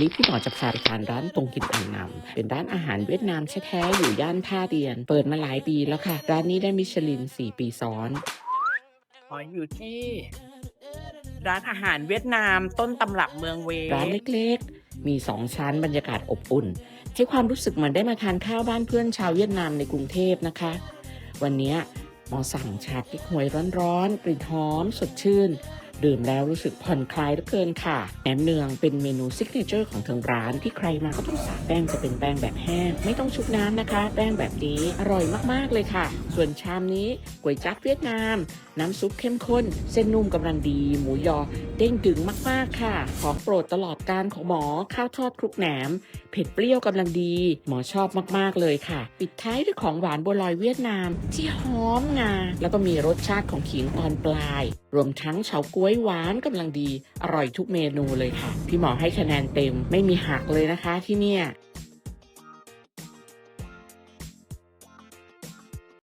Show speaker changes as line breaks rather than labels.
นี้พี่หมอจะพาไปทานร้านตรงกินอันนำเป็นร้านอาหารเวียดนามแท้ๆอยู่ย่านท่าเตียน เปิดมาหลายปีแล้วค่ะ ร้านนี้ได้มิชลิน 4 ปีซ้อน
อ๋ออยู่ที่ ร้านอาหารเวียดนามต้นตำรับเมืองเว
ร้านเล็กๆ มีสองชั้นบรรยากาศอบอุ่น ให้ความรู้สึกเหมือนได้มาทานข้าวบ้านเพื่อนชาวเวียดนามในกรุงเทพนะคะ วันเนี้ยหมอสั่งชาเก๊กฮวยร้อนๆกลิ่นหอมสดชื่น ดื่มแล้วรู้สึกผ่อนคลายเหลือเกินค่ะแหนมเนืองเป็นเมนูซิกเนเจอร์ของทางร้านที่ใครมาก็ต้องสั่งแป้งจะเป็นแป้งแบบแห้ง ไม่ต้องชุบน้ำนะคะ แป้งแบบนี้อร่อยมากๆเลยค่ะ ส่วนชามนี้ก๋วยจั๊บเวียดนาม น้ำซุปเข้มข้น เส้นนุ่มกำลังดี หมูยอเด้งดึงมากๆค่ะ ของโปรดตลอดการของหมอข้าวทอดคลุกแหนมเผ็ดเปรี้ยวกำลังดี หมอชอบมากๆเลยค่ะ ปิดท้ายด้วยของหวานบัวลอยเวียดนาม ที่หอมงาแล้วก็มีรสชาติของขิงตอนปลาย รวมทั้งเฉาก๊วยยหวานกำลังดี อร่อยทุกเมนูเลยค่ะ พี่หมอให้คะแนนเต็มไม่มีหักเลยนะคะที่เนี่ย